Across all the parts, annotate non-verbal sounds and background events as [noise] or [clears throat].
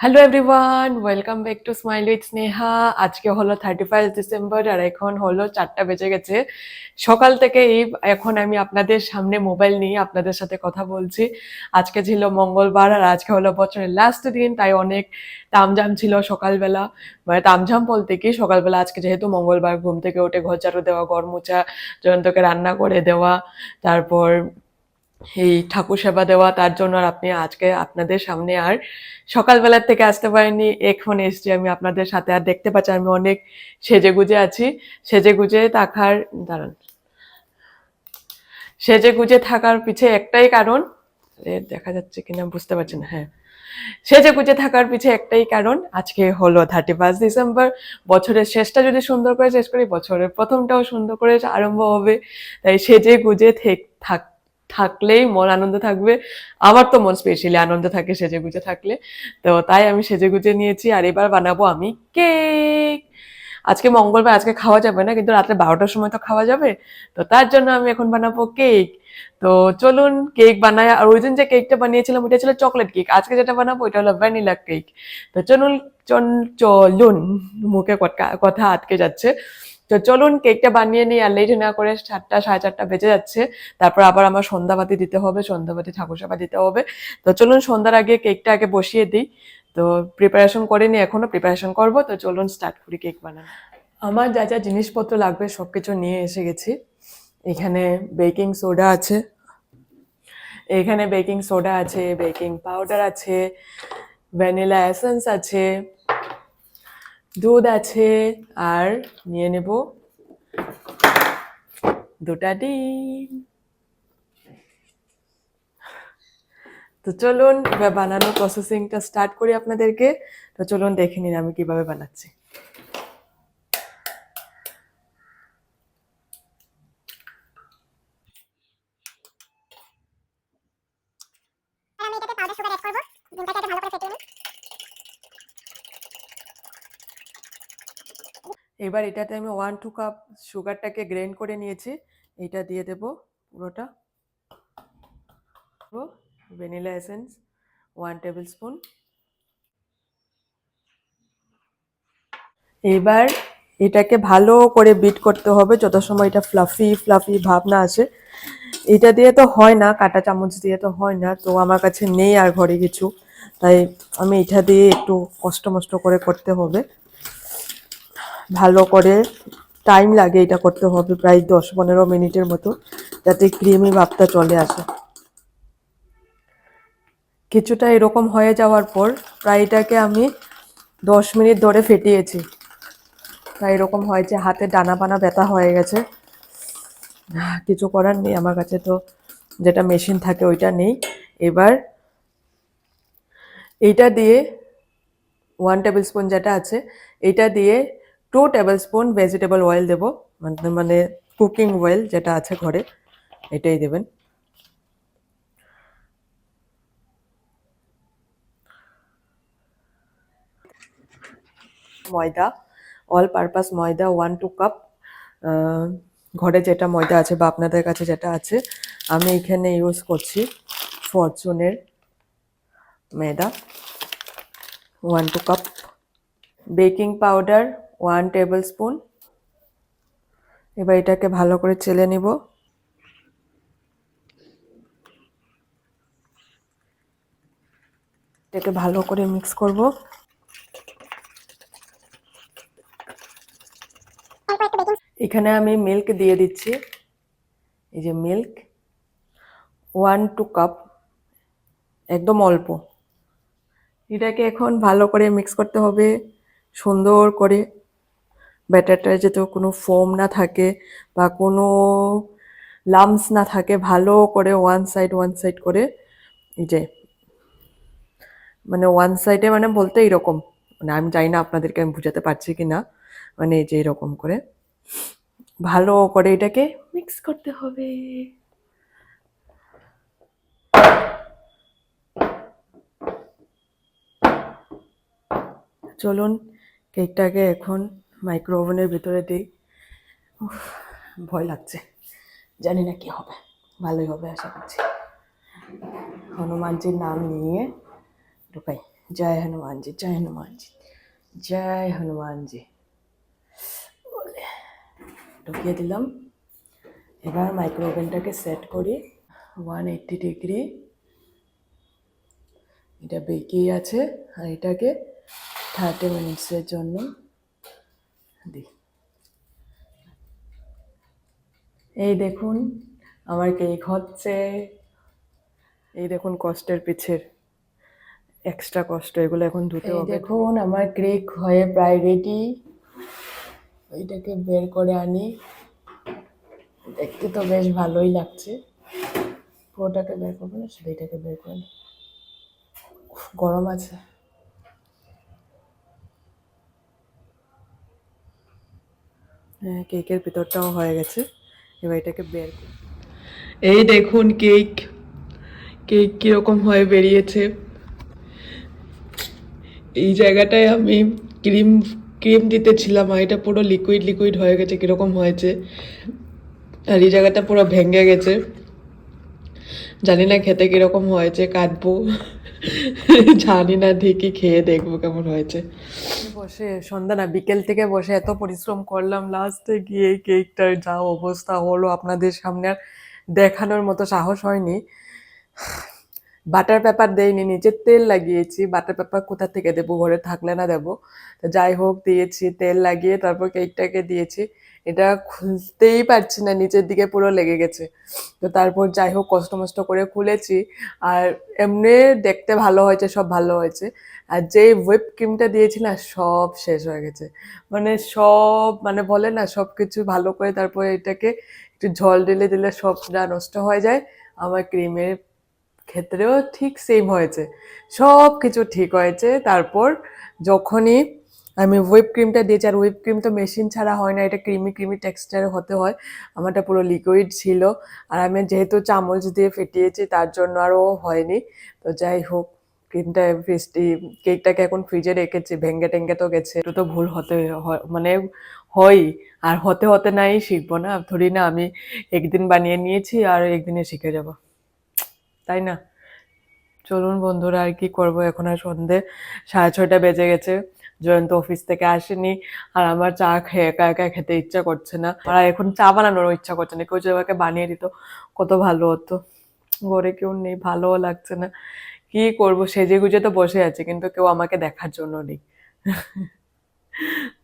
Hello everyone welcome back to smile with Sneha আজকে হলো thirty first December আর এখন হলো চারটা বেজে গেছে। সকাল থেকে এই এখন আমি আপনাদের সামনে মোবাইল নিয়ে আপনাদের সাথে কথা বলছি। আজকে ছিল মঙ্গলবার আর আজকে হলো বছরের লাস্ট দিন, তাই অনেক তামঝাম ছিল সকালবেলা। মানে তামঝাম বলতে কি, সকালবেলা আজকে যেহেতু মঙ্গলবার, ঘুম থেকে উঠে ঘর দেওয়া, ঘর মোছা জয়ন্তকে রান্না করে দেওয়া, তারপর এই ঠাকুর সেবা দেওয়া, তার জন্য আর আপনি আজকে আপনাদের সামনে আর সকালবেলার থেকে আসতে পারিনি এখন এসছি আমি আপনাদের সাথে। আর দেখতে পাচ্ছি আমি অনেক সেজে গুজে আছি। সেজে গুজে থাকার, দাঁড়ান। সেজে গুজে থাকার পিছে একটাই কারণ দেখা যাচ্ছে কিনা বুঝতে পারছি না হ্যাঁ। সেজে গুজে থাকার পিছে একটাই কারণ, আজকে হলো থার্টি ফার্স্ট ডিসেম্বর বছরের শেষটা যদি সুন্দর করে শেষ করি, বছরের প্রথমটাও সুন্দর করে আরম্ভ হবে। তাই সেজে গুজে থেক- থাকলেই মন আনন্দ থাকবে। আমার তো মন স্পেশালি আনন্দ থাকে সেজে গুজে থাকলে। তো তাই আমি সেজে গুজে নিয়েছি আর এবার বানাবো আমি কেক। আজকে মঙ্গলবার, আজকে খাওয়া যাবে না, কিন্তু রাত্রে বারোটার সময় তো খাওয়া যাবে। তো তার জন্য আমি এখন বানাবো কেক। তো চলুন কেক বানায় আর ওই দিন যে কেকটা বানিয়েছিলাম ওটা ছিল চকলেট কেক। আজকে যেটা বানাবো, ওইটা হলো ভ্যানিলা কেক। তো চলুন চল- চলুন, মুখে কথা আটকে যাচ্ছে। তো চলুন কেকটা বানিয়ে নিই আর লেট না করে চারটা সাড়ে চারটা বেজে যাচ্ছে। তারপর আবার আমার সন্ধ্যাবাতি দিতে হবে, সন্ধ্যাবাতি ঠাকুর সেবা দিতে হবে। তো চলুন সন্ধ্যার আগে কেকটা আগে বসিয়ে দিই। তো প্রিপারেশন করে করিনি এখনও প্রিপারেশন করব। তো চলুন স্টার্ট করি কেক বানানো। আমার যা যা জিনিসপত্র লাগবে সব কিছু নিয়ে এসে গেছি। এখানে বেকিং সোডা আছে। এখানে বেকিং সোডা আছে বেকিং পাউডার আছে ভ্যানিলা এসেন্স আছে। দুধ আছে, আর নিয়ে নেব দুটা ডিম। তো চলুন বানানোর প্রসেসিংটা স্টার্ট করি আপনাদেরকে। তো চলুন দেখে নিন আমি কীভাবে বানাচ্ছি আর আমি এটাতে পাউডার সুগার অ্যাড করব ডিমটাকে আগে ভালো করে ফেটিয়ে নিই এবার এটাতে আমি ওয়ান টু কাপ সুগারটাকে গ্রেন্ড করে নিয়েছি। এটা দিয়ে দেব পুরোটা। Vanilla essence one tablespoon এবার এটাকে ভালো করে বিট করতে হবে, যত সময় এটা ফ্লাফি ফ্লাফি ভাব না আসে এটা দিয়ে তো হয় না, কাঁটা চামচ দিয়ে তো হয় না, তো আমার কাছে নেই আর ঘরে কিছু। তাই আমি এটা দিয়ে একটু কষ্ট মষ্ট করে করতে হবে। ভালো করে টাইম লাগে এটা করতে হবে, প্রায় দশ পনেরো মিনিটের মতো, যাতে ক্রিমি ভাবটা চলে আসে। কিছুটা এরকম হয়ে যাওয়ার পর প্রায় এটাকে আমি দশ মিনিট ধরে ফেটিয়েছি। প্রায় এরকম হয়েছে, হাতে ডানা পানা ব্যথা হয়ে গেছে। কিছু করার নেই, আমার কাছে তো যেটা মেশিন থাকে ওইটা নেই। এবার এইটা দিয়ে ওয়ান টেবিল স্পুন যেটা আছে, এটা দিয়ে two tablespoon vegetable oil দেবো। মানে মানে কুকিং অয়েল যেটা আছে ঘরে, এটাই দেবেন। ময়দা অল পারপাস ময়দা ওয়ান টু কাপ ঘরে যেটা ময়দা আছে বা আপনাদের কাছে যেটা আছে, আমি এখানে ইউজ করছি ফরচুনের ময়দা one two cup baking powder one tablespoon এবার এটাকে ভালো করে চেলে নিব। এটাকে ভালো করে মিক্স করব। এখানে আমি মিল্ক দিয়ে দিচ্ছি। এই যে মিল্ক, ওয়ান টু কাপ, একদম অল্প। এটাকে এখন ভালো করে মিক্স করতে হবে, সুন্দর করে। ব্যাটারটা যাতে কোনো ফোম না থাকে বা কোনো লামস না থাকে, ভালো করে ওয়ান সাইড ওয়ান সাইড করে যে মানে ওয়ান সাইডে মানে বলতে এরকম মানে আমি জানি না আপনাদেরকে আমি বুঝাতে পারছি কি না মানে এই যে এরকম করে, ভালো করে এটাকে মিক্স করতে হবে। চলুন কেকটাকে এখন মাইক্রো ওভেনের ভিতরে দিই। ভয় লাগছে। জানি না কি হবে। ভালোই হবে আশা করছি। হনুমানজির নাম নিয়ে ঢুকাই। জয় হনুমানজি জয় হনুমানজি জয় হনুমানজি। বলে ঢুকিয়ে দিলাম। এবার মাইক্রো ওভেনটাকে সেট করি। One eighty degree. এটা বেঁকেই আছে। আর এটাকে থার্টি মিনিটসের জন্য দিই এই দেখুন আমার কেক হচ্ছে। এই দেখুন কষ্টের পিছের এক্সট্রা কষ্ট এগুলো এখন ধুতে হবে। দেখুন আমার কেক হয়ে প্রায় রেডি এইটাকে বের করে আনি। দেখতে তো বেশ ভালোই লাগছে। পুরোটাকে বের করব না শুধু এটাকে বের করে নিই। গরম আছে। হ্যাঁ কেকের ভিতরটাও হয়ে গেছে। এবার এটাকে বের এই দেখুন কেক। কেক কীরকম হয়ে বেরিয়েছে। এই জায়গাটায় আমি ক্রিম ক্রিম দিতেছিলাম আর এটা পুরো লিকুইড লিকুইড হয়ে গেছে, কীরকম হয়েছে। আর এই জায়গাটা পুরো ভেঙে গেছে। জানি না খেতে কীরকম হয়েছে কাটবো জানি না দেখি খেয়ে দেখব কেমন হয়েছে। বসে, সন্ধ্যা না, বিকেল থেকে বসে এত পরিশ্রম করলাম লাস্টে গিয়ে কেকটার যা অবস্থা হলো আপনাদের সামনে আর দেখানোর মতো সাহস হয়নি। বাটার পেপার দেয়নি নিচে তেল লাগিয়েছি, বাটার পেপার কোথা থেকে দেবো, ঘরে থাকলে না দেবো। যাই হোক, দিয়েছি, তেল লাগিয়ে তারপর কেকটাকে দিয়েছি। এটা খুলতেই পারছি না, নিচের দিকে পুরো লেগে গেছে। তো তারপর যাই হোক, কষ্ট মষ্ট করে খুলেছি। আর এমনি দেখতে ভালো হয়েছে, সব ভালো হয়েছে। আর যেই হুইপ ক্রিমটা দিয়েছি না, সব শেষ হয়ে গেছে। মানে সব মানে বলে না, সব কিছু ভালো করে তারপরে এটাকে একটু জল ঢেলে দিলে সবটা নষ্ট হয়ে যায়। আমার ক্রিমের ক্ষেত্রেও ঠিক সেম হয়েছে। সব কিছু ঠিক হয়েছে। তারপর যখনই আমি হুইপ ক্রিমটা দিয়েছি, আর হুইপ ক্রিম তো মেশিন ছাড়া হয় না, এটা ক্রিমি ক্রিমি টেক্সচার হতে হয়। আমারটা পুরো লিকুইড ছিল, আর আমি যেহেতু চামচ দিয়ে ফেটিয়েছি, তার জন্য আরও হয়নি। তো যাই হোক ক্রিমটা ফ্রিজটি কেকটাকে এখন ফ্রিজে রেখেছি ভেঙ্গে টেঙ্গে তো গেছে। একটু তো ভুল হতে মানে হয় আর হতে হতে নাই, শিখব না। ধরি না, আমি একদিন বানিয়ে নিয়েছি, আর একদিনে শিখে যাব। তাই না? চলুন বন্ধুরা, আর কি করব? এখন আর সন্ধে সাড়ে ছয়টা বেজে গেছে। জয়ন্ত অফিস থেকে আসেনি। আর আমার চা খেয়ে একা একা খেতে ইচ্ছা করছে না। আর এখন চা বানানোর ইচ্ছা করছে না। কেউ যদি আমাকে বানিয়ে দিত, কত ভালো হতো। ঘরে কেউ নেই, ভালোও লাগছে না। কি করব? সেজে গুজে তো বসে আছে, কিন্তু কেউ আমাকে দেখার জন্য নেই। [laughs]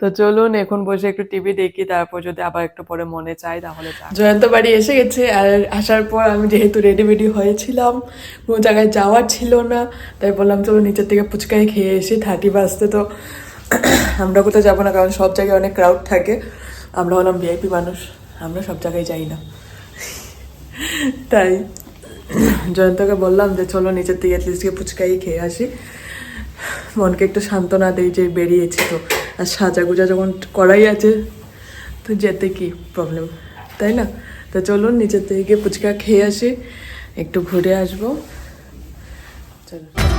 তো চলুন, এখন বসে একটু টিভি দেখি, তারপর যদি আবার একটু পরে মনে চাই, তাহলে জয়ন্ত বাড়ি এসে গেছে, আর আসার পর আমি যেহেতু রেডি মেডি হয়েছিলাম, কোনো জায়গায় যাওয়ার ছিল না, তাই বললাম, চলো নিচের থেকে ফুচকাই খেয়ে এসি থার্টি বাজতে তো [clears throat] আমরা কোথাও যাব না, কারণ সব জায়গায় অনেক ক্রাউড থাকে। আমরা হলাম ভিআইপি মানুষ, আমরা সব জায়গায় যাই না। [laughs] তাই জয়ন্তকে বললাম যে, চলো নিচের থেকে অ্যাটলিস্ট গিয়ে ফুচকাই খেয়ে আসি। মনকে একটু সান্ত্বনা দেই যে, বেরিয়েছি তো। আর সাজা গুজা যখন করাই আছে, তো যেতে কি প্রবলেম তাই না? তো চলুন নিচের থেকে ফুচকা খেয়ে আসি, একটু ঘুরে আসব। চলো।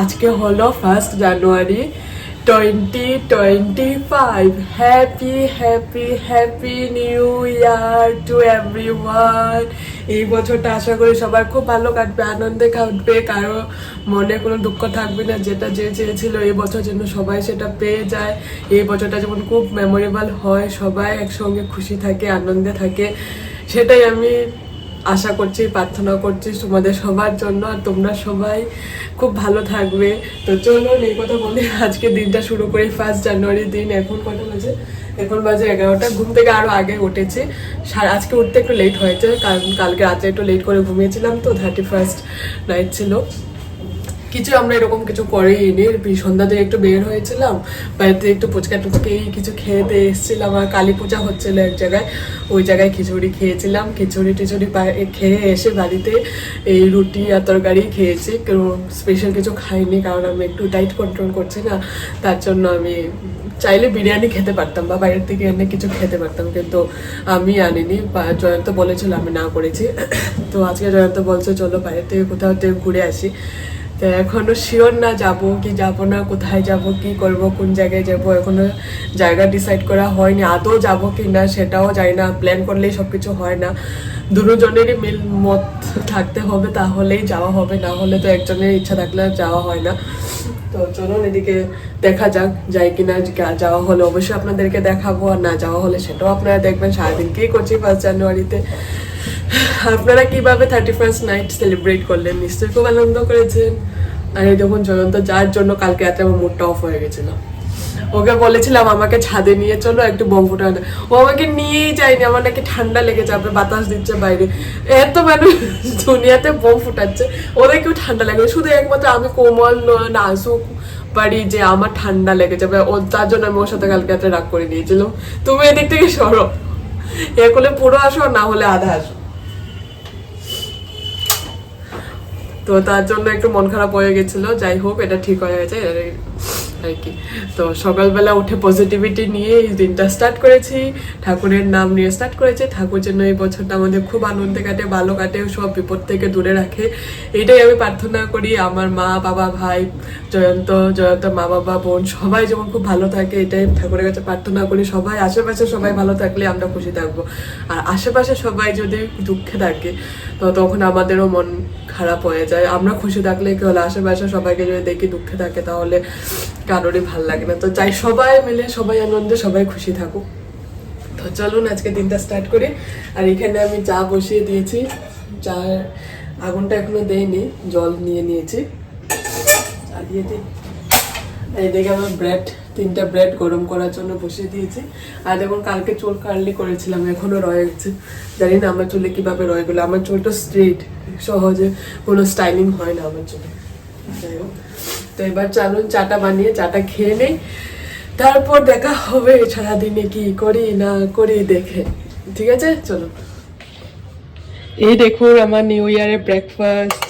আজকে হলো first January twenty twenty five happy happy happy new year to everyone এই বছরটা আশা করি সবার খুব ভালো কাটবে, আনন্দে কাটবে, কারও মনে কোনো দুঃখ থাকবে না, যেটা যে চেয়েছিল এই বছর যেন সবাই সেটা পেয়ে যায়। এই বছরটা যেমন খুব মেমোরেবল হয়, সবাই একসঙ্গে খুশি থাকে, আনন্দে থাকে, সেটাই আমি আশা করছি, প্রার্থনা করছি তোমাদের সবার জন্য আর তোমরা সবাই খুব ভালো থাকবে। তো চলো এই কথা বলে আজকে দিনটা শুরু করি। ফার্স্ট জানুয়ারি দিন, এখন কটা বাজে? এখন বাজে এগারোটা। ঘুম থেকে আরও আগে উঠেছি। আজকে উঠতে একটু লেট হয়েছে, কারণ কালকে রাতে একটু লেট করে ঘুমিয়েছিলাম তো থার্টি ফার্স্ট নাইট ছিল। কিছু আমরা এরকম কিছু করিনি। বি- সন্ধ্যাতে একটু বের হয়েছিলাম, বাড়িতে একটু ফুচকা টুচকে কিছু খেতে এসেছিলাম আর কালী পূজা হচ্ছিল এক জায়গায়। ওই জায়গায় খিচুড়ি খেয়েছিলাম। খিচুড়ি টিচুড়ি খেয়ে এসে বাড়িতে এই রুটি আর তরকারি খেয়েছি। স্পেশাল কিছু খাইনি কারণ আমি একটু ডাইট কন্ট্রোল করছি না। তার জন্য আমি চাইলে বিরিয়ানি খেতে পারতাম বা বাইরের থেকে এনে কিছু খেতে পারতাম। কিন্তু আমি আনিনি। জয়ন্ত বলেছিল আমি না করেছি। তো আজকে জয়ন্ত বলছে, চলো বাইরে থেকে কোথাও থেকে ঘুরে আসি। এখনও শিওর না যাব, কি যাব না, কোথায় যাব, কি করব, কোন জায়গায় যাব, এখনও জায়গা ডিসাইড করা হয়নি, আদৌ যাব কি না সেটাও জানি না প্ল্যান করলেই সব কিছু হয় না। দুজনেরই মিল মত থাকতে হবে, তাহলেই যাওয়া হবে, না হলে তো একজনের ইচ্ছা থাকলে যাওয়া হয় না। তো চলুন এদিকে দেখা যাক, যাই কিনা যাওয়া হলে অবশ্যই আপনাদেরকে দেখাবো, আর না যাওয়া হলে সেটাও আপনারা দেখবেন। সারাদিন কি করছি ফার্স্ট জানুয়ারিতে আপনারা কীভাবে থার্টি ফার্স্ট নাইট সেলিব্রেট করলেন? নিশ্চয়ই খুব আনন্দ করেছেন। আর এই দেখুন, জয়ন্ত যার জন্য কালকে রাতে আমার মুডটা অফ হয়ে গেছিল। ওকে বলেছিলাম, আমাকে ছাদে নিয়ে চলো, একটু বোম ফুটানো ও আমাকে নিয়েই যায়নি, আমার নাকি ঠান্ডা লেগে যাবে বাতাস দিচ্ছে বাইরে। এত মানুষ দুনিয়াতে বোম ফুটাচ্ছে, ওদেরকেও ঠান্ডা লাগে। শুধু একমাত্র আমি, কোমল, নাজুক পারি যে আমার ঠান্ডা লেগে যাবে ও তার জন্য আমি ওর সাথে কালকে রাতে রাগ করে দিয়েছিলাম তুমি এদিক থেকে সরো। এ করলে পুরো আসো না হলে আধা আসো। তো তার জন্য একটু মন খারাপ হয়ে গেছিল। যাই হোক, এটা ঠিক হয়ে গেছে। আর তো সকালবেলা উঠে পজিটিভিটি নিয়ে এই দিনটা স্টার্ট করেছি। ঠাকুরের নাম নিয়ে স্টার্ট করেছি। ঠাকুর যেন এই বছরটা আমাদের খুব আনন্দে কাটে, ভালো কাটে, সব বিপদ থেকে দূরে রাখে। এটাই আমি প্রার্থনা করি। আমার মা, বাবা, ভাই, জয়ন্ত জয়ন্ত মা, বাবা, বোন, সবাই যেমন খুব ভালো থাকে, এটাই ঠাকুরের কাছে প্রার্থনা করি। সবাই, আশেপাশে সবাই ভালো থাকলে আমরা খুশি থাকব। আর আশেপাশে সবাই যদি দুঃখে থাকে, তো তখন আমাদেরও মন খারাপ হয়ে যায়। আমরা খুশি থাকলে কি হলো আশেপাশে সবাইকে যদি দেখি দুঃখে থাকে, তাহলে কারোরই ভালো লাগে না। তো চাই সবাই মিলে, সবাই আনন্দে, সবাই খুশি থাকুক। তো চলুন আজকে দিনটা স্টার্ট করি। আর এখানে আমি চা বসিয়ে দিয়েছি। চা আগুনটা এখনও দেয়নি, জল নিয়ে নিয়েছি। চা দিয়ে দিই। এইদিকে আমার ব্রেড তিনটা ব্রেড গরম করার জন্য বসিয়ে দিয়েছি। আর দেখুন, কালকে চুল কার্লি করেছিলাম, এখনও রয়ে জানি না আমার চুলে কীভাবে রয়ে গেলো। আমার চুলটা স্ট্রেট সহজে কোনো স্টাইলিং হয় না আমার চুলে। যাই হোক, তো এবার চালুন চাটা বানিয়ে, চাটা খেয়ে নেই। তারপর দেখা হবে, সারাদিনে কি করি না করি দেখে। ঠিক আছে? চলো। এই দেখুন, আমার নিউ ইয়ারের ব্রেকফাস্ট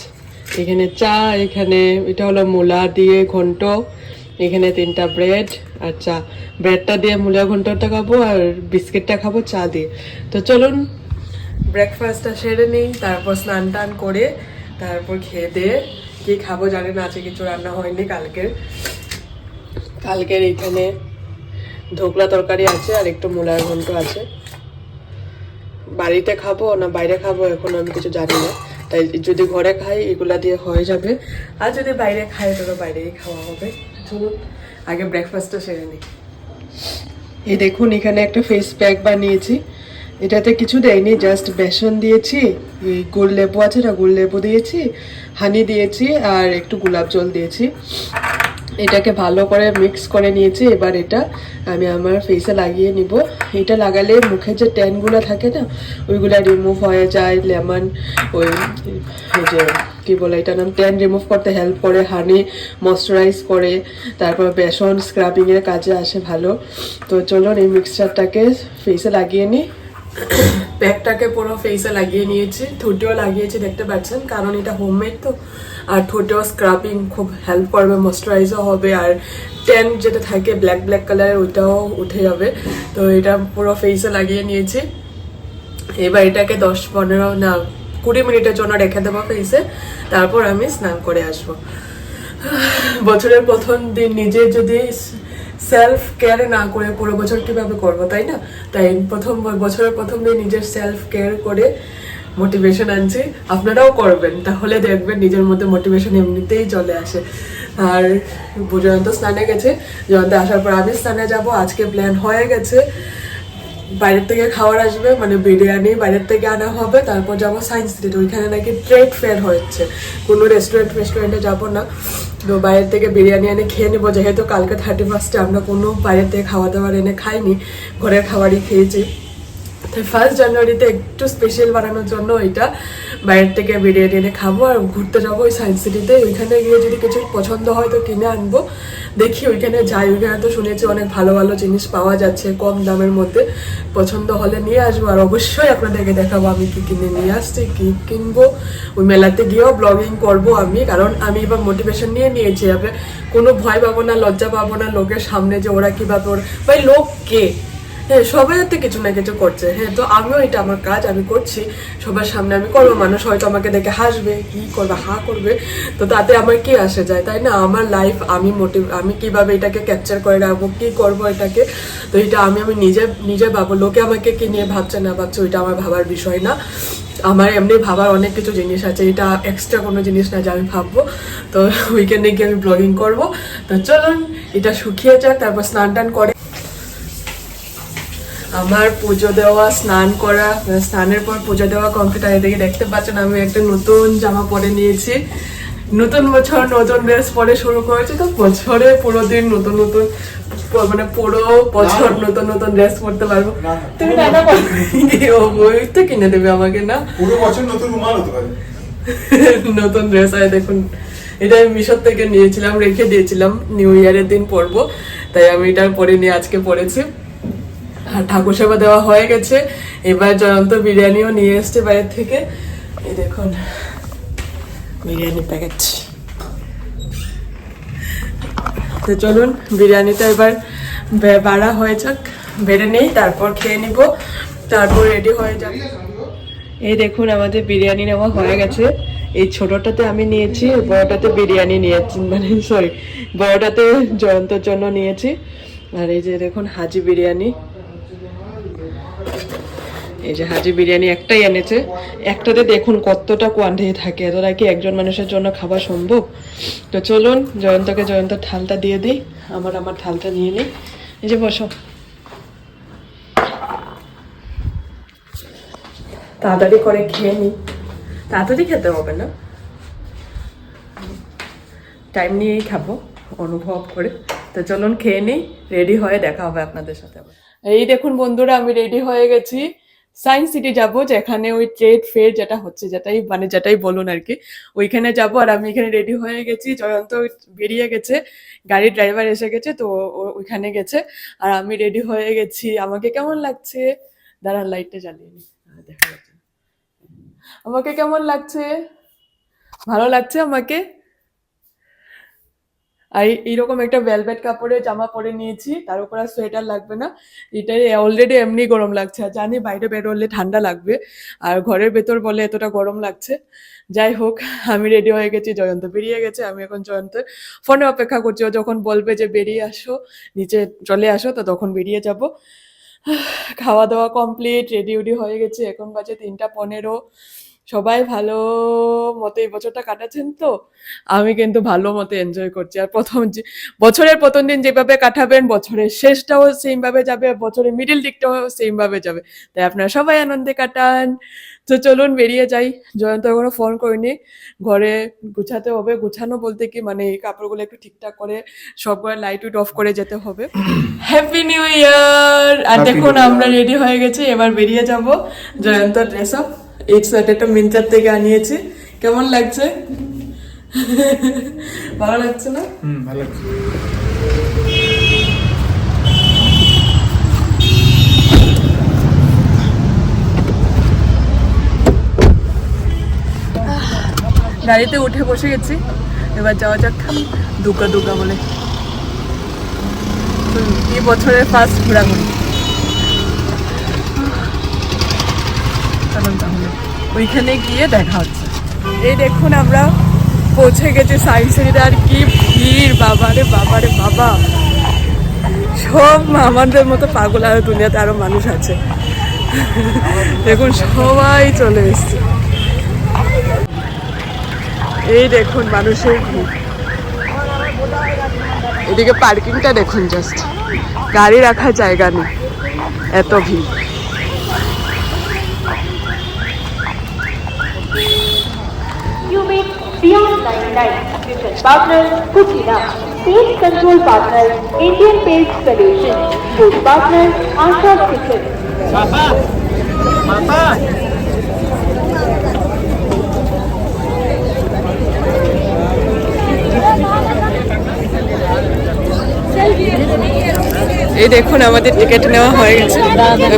এখানে চা, এখানে এটা হলো মূলা দিয়ে ঘন্ট। এখানে তিনটা ব্রেড চা ব্রেডটা দিয়ে মূলা ঘন্টটা খাব আর বিস্কিটটা খাব চা দিয়ে। তো চলুন ব্রেকফাস্টটা সেরে নিই, তারপর স্নান টান করে তারপর খেয়ে দিয়ে কী খাব জানি না আছে কিছু রান্না হয়নি কালকের। কালকের এখানে ধোকলা তরকারি আছে আর একটু মূলার ঘন্ট আছে। বাড়িতে খাব না বাইরে খাব এখন আমি কিছু জানি না। তাই যদি ঘরে খাই, এগুলা দিয়ে হয়ে যাবে। আর যদি বাইরে খাই তাহলে বাইরেই খাওয়া হবে। চলুন, আগে ব্রেকফাস্টটা সেরে নিই। এই দেখুন, এখানে একটা ফেস প্যাক বানিয়েছি। এটাতে কিছু দেয়নি জাস্ট বেসন দিয়েছি, এই গোল লেবু আছে না গোল লেবু দিয়েছি, হানি দিয়েছি, আর একটু গোলাপ জল দিয়েছি। এটাকে ভালো করে মিক্স করে নিয়েছি, এবার এটা আমি আমার ফেসে লাগিয়ে নিব। এটা লাগালে মুখে যে ট্যানগুলো থাকে না, ওইগুলো রিমুভ হয়ে যায় লেমন ওই যে কি বলে এটা নাম? ট্যান রিমুভ করতে হেল্প করে হানি ময়শ্চারাইজ করে, তারপর বেসন স্ক্রাবিংয়ের কাজে আসে ভালো। তো চলুন এই মিক্সচারটাকে ফেসে লাগিয়ে নিই। প্যাকটাকে পুরো ফেসে লাগিয়ে নিয়েছি। ঠোঁটেও লাগিয়েছি, দেখতে পাচ্ছেন? কারণ এটা হোমমেড তো। আর ঠোঁটেও স্ক্রাবিং খুব হেল্প করবে ময়শ্চারাইজও হবে। আর ট্যান যেটা থাকে ব্ল্যাক ব্ল্যাক কালারের ওইটাও উঠে যাবে। তো এটা পুরো ফেসে লাগিয়ে নিয়েছি। এবার এটাকে দশ পনেরো না কুড়ি মিনিটের জন্য রেখে দেবো ফেসে তারপর আমি স্নান করে আসব। বছরের প্রথম দিন নিজে যদি সেলফ কেয়ার না করে পুরো বছর কীভাবে করব, তাই না? তাই প্রথম বছরের প্রথম দিন নিজের সেলফ কেয়ার করে মোটিভেশন আনছি। আপনারাও করবেন, তাহলে দেখবেন নিজের মধ্যে মোটিভেশন এমনিতেই চলে আসে। আর জয়ন্ত স্নানে গেছে। জয়ন্ত আসার পর আমি স্নানে যাব। আজকে প্ল্যান হয়ে গেছে। বাইরের থেকে খাওয়ার আসবে মানে বিরিয়ানি বাইরের থেকে আনা হবে, তারপর যাব সায়েন্স সিটিতে ওইখানে নাকি ট্রেড ফেয়ার হচ্ছে কোনো রেস্টুরেন্ট রেস্টুরেন্টে যাব না, তো বাইরের থেকে বিরিয়ানি এনে খেয়ে নেব, যেহেতু কালকে থার্টি ফার্স্টে আমরা কোনো বাইরের থেকে খাওয়া দাওয়ার এনে খাইনি, ঘরের খাবারই খেয়েছি। তো ফার্স্ট জানুয়ারিতে একটু স্পেশাল বানানোর জন্য এটা বাইরের থেকে বিরিয়ানি এনে খাব আর ঘুরতে যাব ওই সায়েন্স সিটিতে। ওইখানে গিয়ে যদি কিছু পছন্দ হয় তো কিনে আনব। দেখি ওইখানে যাই। ওইখানে তো শুনেছি অনেক ভালো ভালো জিনিস পাওয়া যাচ্ছে কম দামের মধ্যে। পছন্দ হলে নিয়ে আসব আর অবশ্যই আপনাদেরকে দেখাবো আমি কি কিনে নিয়ে আসছি, কি কিনবো। ওই মেলাতে গিয়েও ব্লগিং করব আমি, কারণ আমি এবার মোটিভেশন নিয়ে নিয়েছি। আমি কোনো ভয় পাবো না, লজ্জা পাবো না, লোকের সামনে যে ওরা কীভাবে ওরা ভাই লোক কে? হ্যাঁ সবাই তো কিছু না কিছু করছে। হ্যাঁ তো আমিও এটা আমার কাজ, আমি করছি। সবার সামনে আমি করব, মানুষ হয়তো আমাকে দেখে হাসবে, কি করবে, হা করবে। তো তাতে আমার কি আসে যায়, তাই না? আমার লাইফ আমি মোটিভ আমি কীভাবে এটাকে ক্যাপচার করে রাখব, কি করব এটাকে? তো এটা আমি আমি নিজে নিজে ভাবো, লোকে আমাকে কি নিয়ে ভাবছে, না ভাবছে, ওইটা আমার ভাবার বিষয় না। আমার এমনি ভাবার অনেক কিছু জিনিস আছে, এটা এক্সট্রা কোনো জিনিস না যে আমি ভাববো। তো উইকেন্ডে গিয়ে আমি ব্লগিং করব। তো চলুন, এটা শুকিয়ে যাক, তারপর স্নান টান করে আমার পুজো দেওয়া স্নান করা স্নানের পর পুজো দেওয়া কমপ্লিট এদিকে দেখতে পাচ্ছেন আমি একটা নতুন জামা পরে নিয়েছি। নতুন বছর নতুন ড্রেস পরে শুরু করেছি তো বছরে পুরো দিন নতুন নতুন মানে পুরো বছর নতুন নতুন ড্রেস পরতে পারব। তুমি পুরো নানা [laughs] ও বই তো কিনে দেবে আমাকে না? পুরো বছর নতুন রুমাল হতে পারে। [laughs] নতুন ড্রেস হয় দেখুন। এটা আমি মিশর থেকে নিয়েছিলাম রেখে দিয়েছিলাম নিউ ইয়ারের দিন পরবো। তাই আমি এটা পরে নিয়ে আজকে পরেছি। ঠাকুর সেবা দেওয়া হয়ে গেছে। এবার জয়ন্ত বিরিয়ানিও নিয়ে এসছে বাইরের থেকে। এই দেখুন বিরিয়ানি প্যাকেট। তো চলুন, বিরিয়ানিটা এবার বাড়া হয়ে যাক, বেড়ে নেই, তারপর খেয়ে নিব। তারপর রেডি হয়ে যাক। এই দেখুন, আমাদের বিরিয়ানি নেওয়া হয়ে গেছে। এই ছোটটাতে আমি নিয়েছি, বড়টাতে বিরিয়ানি নিয়েছি। মানে সরি বড়টাতে জয়ন্তর জন্য নিয়েছি। আর এই যে দেখুন, হাজি বিরিয়ানি। এই যে হাজি বিরিয়ানি একটাই এনেছে। একটাতে দেখুন কতটা কোয়ান্টিটি থাকে। এতটা কি একজন মানুষের জন্য খাবার সম্ভব? তো চলুন, জয়ন্তকে জয়ন্তর থালটা দিয়ে দিই। আমার আমার থালটা নিয়ে নিই। এই যে বসো। তাড়াতাড়ি করে খেয়ে নিই। তাড়াতাড়ি খেতে হবে না। টাইম নিয়েই খাব, অনুভব করে। তো চলুন খেয়ে নিই। রেডি হয়ে দেখা হবে আপনাদের সাথে আবার। এই দেখুন বন্ধুরা, আমি রেডি হয়ে গেছি। সায়েন্স সিটি যাব, যেখানে ওই ট্রেড ফেয়ার যেটা হচ্ছে, যেটাই মানে যেটাই বলুন আর কি। ওইখানে যাব আর আমি এখানে রেডি হয়ে গেছি। জয়ন্ত বেরিয়ে গেছে গাড়ির ড্রাইভার এসে গেছে, তো ওইখানে গেছে। আর আমি রেডি হয়ে গেছি। আমাকে কেমন লাগছে? দাঁড়ান লাইটটা জ্বালিয়ে নি। দেখা আমাকে কেমন লাগছে? ভালো লাগছে আমাকে? আর এইরকম একটা ভেলভেট কাপড়ের জামা পরে নিয়েছি, তার উপর আর সোয়েটার লাগবে না। এটাই অলরেডি এমনি গরম লাগছে। আর জানি বাইরে বেরোলে ঠান্ডা লাগবে, আর ঘরের ভেতর বলে এতটা গরম লাগছে। যাই হোক, আমি রেডি হয়ে গেছি, জয়ন্ত বেরিয়ে গেছে, আমি এখন জয়ন্তের ফোনে অপেক্ষা করছি, ও যখন বলবে যে বেরিয়ে আসো, নিচে চলে আসো, তো তখন বেরিয়ে যাব। খাওয়া দাওয়া কমপ্লিট রেডি উডি হয়ে গেছে, এখন বাজে তিনটা পনেরো। সবাই ভালো মতো এই বছরটা কাটাচ্ছেন তো? আমি কিন্তু ভালো মতো এনজয় করছি। আর প্রথম যে বছরের প্রথম দিন যেভাবে কাটাবেন বছরের শেষটাও সেম ভাবে যাবে বছরের মিডিল দিকটাও সেম ভাবে যাবে। তাই আপনারা সবাই আনন্দে কাটান। তো চলুন বেরিয়ে যাই। জয়ন্ত এখনও ফোন করিনি। ঘরে গুছাতে হবে। গুছানো বলতে কি মানে এই কাপড়গুলো একটু ঠিকঠাক করে সবগুলো লাইট উইট অফ করে যেতে হবে। হ্যাপি নিউ ইয়ার আর দেখুন আমরা রেডি হয়ে গেছি। এবার বেরিয়ে যাব জয়ন্ত ড্রেস আপ এই সোয়েটারটা মিন্টার থেকে আনিয়েছি। কেমন লাগছে? ভালো লাগছে না? হুম ভালো লাগছে। গাড়িতে উঠে বসে গেছি। এবার যাওয়া যাক দুর্গা দুর্গা বলে। তো এই বছরের ফার্স্ট ঘোরাঘুরি। চলুন তাহলে ওইখানে গিয়ে দেখা হচ্ছে। এই দেখুন আমরা পৌঁছে গেছি সায়েন্স আর কি ভিড়, বাবারে বাবারে, বাবা। সব আমাদের মতো পাগল আর দুনিয়াতে আরও মানুষ আছে। দেখুন সবাই চলে এসছে। এই দেখুন মানুষের ভিড়। এদিকে পার্কিংটা দেখুন জাস্ট গাড়ি রাখার জায়গা নেই। এত ভিড়। Beyond 99, Mission Partner, Kuchina, Paint Control Partner, Indian Paint Solution, Food Partner, Asha Kitchen. Papa! Papa! এই দেখুন আমাদের টিকিট নেওয়া হয়ে গেছে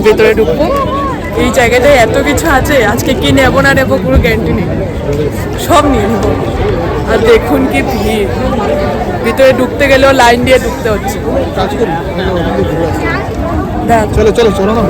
ভেতরে ঢুকবো এই জায়গাটায় এত কিছু আছে আজকে কি নেব না নেব পুরো ক্যান্টিনে সব নিয়ে নেব। আর দেখুন কি ভিড়। ভিতরে ঢুকতে গেলেও লাইন দিয়ে ঢুকতে হচ্ছে। চলো চলো চলো না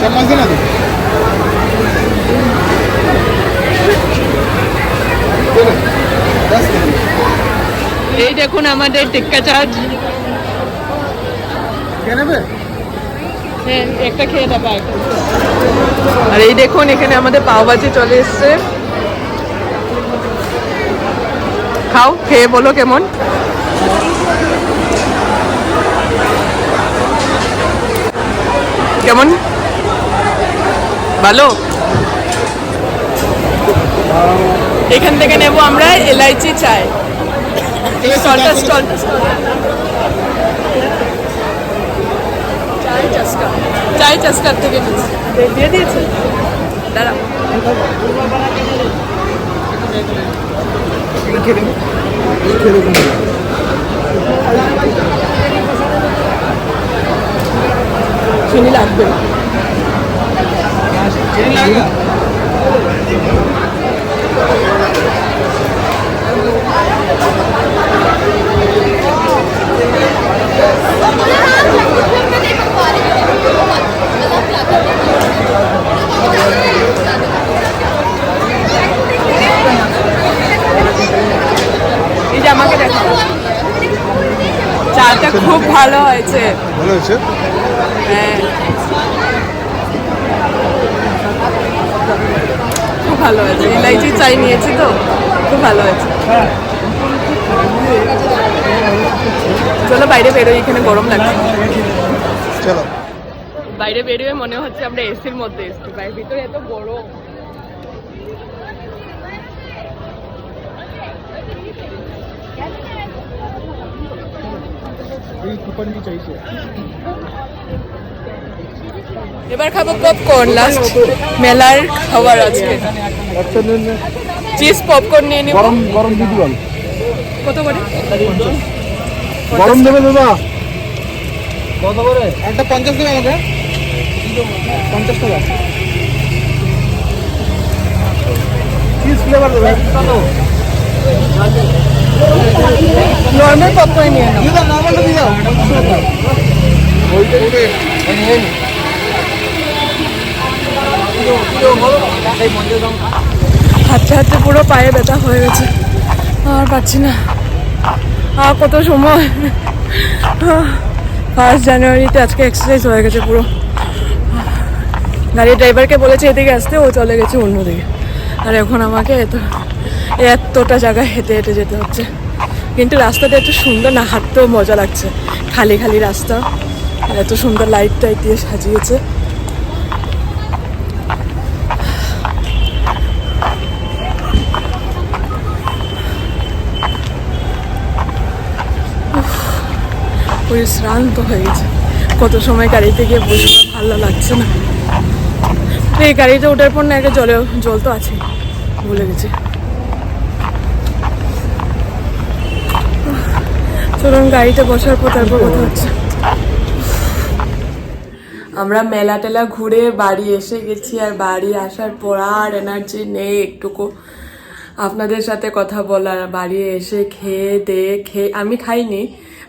চাপাইছে না এই দেখুন আমাদের টিক্কা চার্জ হ্যাঁ একটা খেয়ে দেবো আর এই দেখুন এখানে আমাদের পাওভাজি চলে এসছে। খাও খেয়ে বলো কেমন? কেমন? ভালো? এখান থেকে নেব আমরা এলাইচি চাই। এই স্টলটা স্টলটা চাই চাস্কা চাই চাস্কার থেকে নিচ্ছি দিয়ে দিয়েছে? দাঁড়া চিনি লাগবে। না এই যে আমাকে দেখো। চাটা খুব ভালো হয়েছে। ভালো হয়েছে? হ্যাঁ। খুব ভালো হয়েছে। ইলাইচি চাই নিয়েছি তো। খুব ভালো হয়েছে। চলো বাইরে বেরোই এখানে গরম লাগছে। চলো। বাইরে বেরিয়ে মনে হচ্ছে আমরা এসির মধ্যে এসছি বাইরে ভিতরে এত গরম। চাইছে এবার খাব পপকর্ন লাস্ট মেলার খাবার আছে চিজ পপকর্ন নিয়ে নিব। গরম গরম দিদি বল কত করে? গরম দেবে দাদা। কত করে? একটা পঞ্চাশ দেবে আমাকে। পঞ্চাশ টাকা ফ্লেভার দেবে নর্মাল হাঁটতে হাঁটতে পুরো পায়ে ব্যথা হয়ে গেছে। আর পারছি না। আর কত সময়? ফার্স্ট জানুয়ারিতে আজকে এক্সারসাইজ হয়ে গেছে পুরো। গাড়ির ড্রাইভারকে বলেছে, এদিকে আসতে, ও চলে গেছে অন্যদিকে আর এখন আমাকে এত, এতটা জায়গায় হেঁটে হেঁটে যেতে হচ্ছে। কিন্তু রাস্তাটা এত সুন্দর না, হাঁটতেও মজা লাগছে। খালি খালি রাস্তা এত সুন্দর লাইট টাইট দিয়ে সাজিয়েছে। পুরো শ্রান্ত হয়ে গেছে। কত সময় গাড়িতে গিয়ে আর ভালো লাগছে না। এই গাড়িতে ওঠার পর না একটা জলে, জল তো আছে, ভুলে গেছি। চলুন গাড়িতে বসার পর তারপর কথা হচ্ছে। আমরা মেলা টেলা ঘুরে বাড়ি এসে গেছি আর বাড়ি আসার পর আর এনার্জি নেই একটুকু। আপনাদের সাথে কথা বলার, বাড়ি এসে খেয়ে দিয়ে খেয়ে আমি খাইনি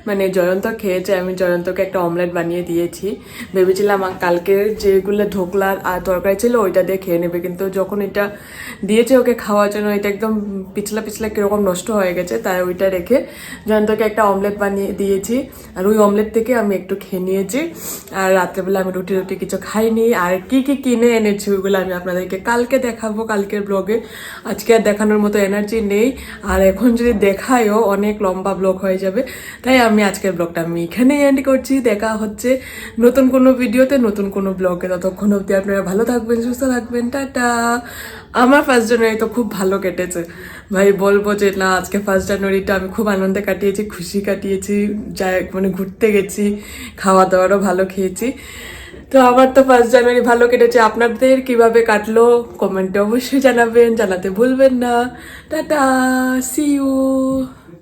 মানে জয়ন্ত খেয়েছে, আমি জয়ন্তকে একটা অমলেট বানিয়ে দিয়েছি। ভেবেছিলাম কালকের যেগুলো ঢোকলার আর তরকারি ছিল ওইটা দিয়ে খেয়ে নেবে, কিন্তু যখন এটা দিয়েছে ওকে খাওয়ার জন্য এটা একদম পিছলা পিছলা কীরকম নষ্ট হয়ে গেছে, তাই ওইটা রেখে জয়ন্তকে একটা অমলেট বানিয়ে দিয়েছি। আর ওই অমলেট থেকে আমি একটু খেয়ে নিয়েছি। আর রাত্রেবেলা আমি রুটি রুটি কিছু খাইনি। আর কি কি কিনে এনেছি ওইগুলো আমি আপনাদেরকে কালকে দেখাবো, কালকের ব্লগে। আজকে আর দেখানোর মতো এনার্জি নেই। আর এখন যদি দেখায়ও, অনেক লম্বা ব্লগ হয়ে যাবে। তাই আমি আজকের ব্লগটা আমি এখানেই এন্ড করছি। দেখা হচ্ছে নতুন কোনো ভিডিওতে, নতুন কোনো ব্লগে। ততক্ষণ অবধি আপনারা ভালো থাকবেন, সুস্থ থাকবেন। টাটা! আমার ফার্স্ট জানুয়ারি তো খুব ভালো কেটেছে। ভাই, বলব যে না, আজকে ফার্স্ট জানুয়ারিটা আমি খুব আনন্দে কাটিয়েছি, খুশি কাটিয়েছি যা মানে ঘুরতে গেছি খাওয়া দাওয়ারও ভালো খেয়েছি। তো আমার তো ফার্স্ট জানুয়ারি ভালো কেটেছে। আপনাদের কীভাবে কাটলো? কমেন্টে অবশ্যই জানাবেন, জানাতে ভুলবেন না। টাটা! C you